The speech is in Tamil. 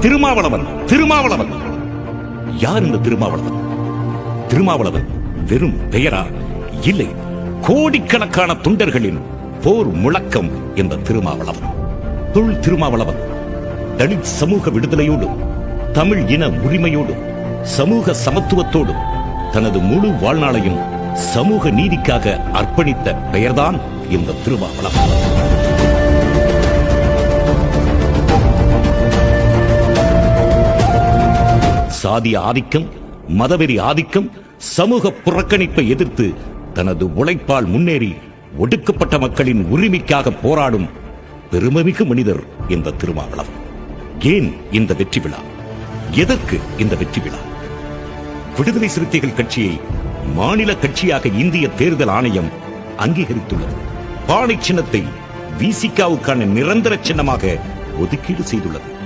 திருமாவளவன் திருமாவளவன். யார் இந்த திருமாவளவன்? திருமாவளவன் வெறும் பெயரா? இல்லை கோடிக்கணக்கான தொண்டர்களின் போர் முழக்கம் என்ற திருமாவளவன். தொல் திருமாவளவன் தலித் சமூக விடுதலையோடும் தமிழ் இன உரிமையோடும் சமூக சமத்துவத்தோடும் தனது முழு வாழ்நாளையும் சமூக நீதிக்காக அர்ப்பணித்த பெயர்தான் இந்த திருமாவளவன். சாதிய ஆதிக்கம் மதவெறி ஆதிக்கம் சமூக புறக்கணிப்பை எதிர்த்து தனது உழைப்பால் முன்னேறி ஒடுக்கப்பட்ட மக்களின் உரிமைக்காக போராடும் பெருமைமிகு மனிதர் இந்த திருமாவளவன். ஏன் இந்த வெற்றி விழா? எதற்கு இந்த வெற்றி விழா? விடுதலை சிறுத்தைகள் கட்சியை மாநில கட்சியாக இந்திய தேர்தல் ஆணையம் அங்கீகரித்துள்ளது. பானை சின்னத்தை விசிகாவுக்கான நிரந்தர சின்னமாக ஒதுக்கீடு செய்துள்ளது.